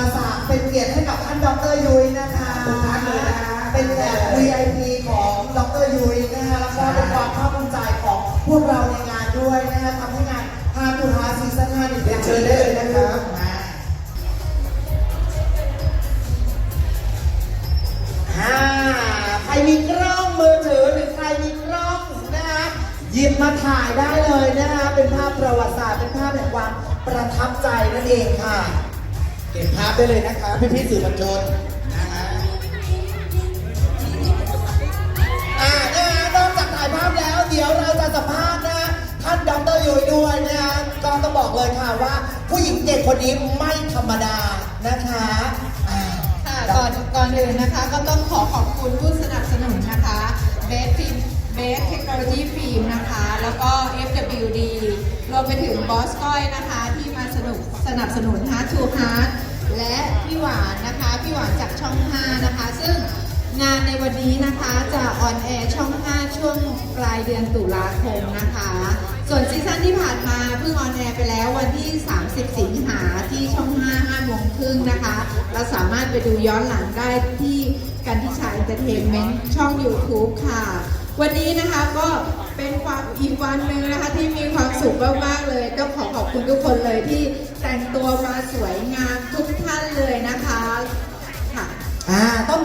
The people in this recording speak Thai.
มศักเป็นเกียรติให้กับท่านดรยุ้ยนะคะทุกท่านเลยนะเป็นแขก VIP ของดรยุ้ยนะคะแล้วก็เป็นความภาคภูมิใจของพวกเราในงานด้วยนะคะทำให้งานฮาตูฮาซีซั่น5นี่เชิญได้เลยนะคะฮ่าใครมีกล้องมือถือหรือใครมีกล้องนะคะหยิบมาถ่ายได้เลยนะคะเป็นภาพประวัติศาสตร์เป็นภาพแห่งความประทับใจนั่นเองค่ะ เก็บภาพได้เลยนะคะพี่พี่ๆสื่อมวลชนนะคะอ่านะคะนอกจากถ่ายภาพแล้ว เดี๋ยวเราจะสัมภาษณ์นะท่านดรยุ้ยด้วยนะคะก็ต้องบอกเลยค่ะว่า ผู้หญิงเก่งคนนี้ไม่ธรรมดานะคะอ่า ค่ะก่อนก่อนอื่นนะคะก็ต้องขอขอบคุณผู้สนับสนุนนะคะเบสฟิล์มเบสเทคโนโลยีฟิล์มนะคะ แล้วก็ FWD รวมไปถึงบอสก้อยนะคะที่มา สนับสนุน Heart to Heart และพี่หวานนะคะพี่หวานจากช่อง 5 นะคะ ซึ่งงานในวันนี้นะคะจะออนแอร์ช่อง 5 ช่วงปลายเดือนตุลาคมนะคะ ส่วนซีซั่นที่ผ่านมาเพิ่งออนแอร์ไปแล้ววันที่ 30 สิงหาที่ช่อง 5 5โมงครึ่งนะคะ เราสามารถไปดูย้อนหลังได้ที่กันที่ชายเอนเตอร์เทนเมนต์ช่อง YouTube ค่ะ วันนี้นะคะก็เป็นความอีกวันหนึ่งนะคะที่มีความ สุขมากๆเลยก็ขอขอบคุณทุกคนเลยที่แต่งตัวมาสวยงามทุกท่านเลยนะคะค่ะ อ่าต้อง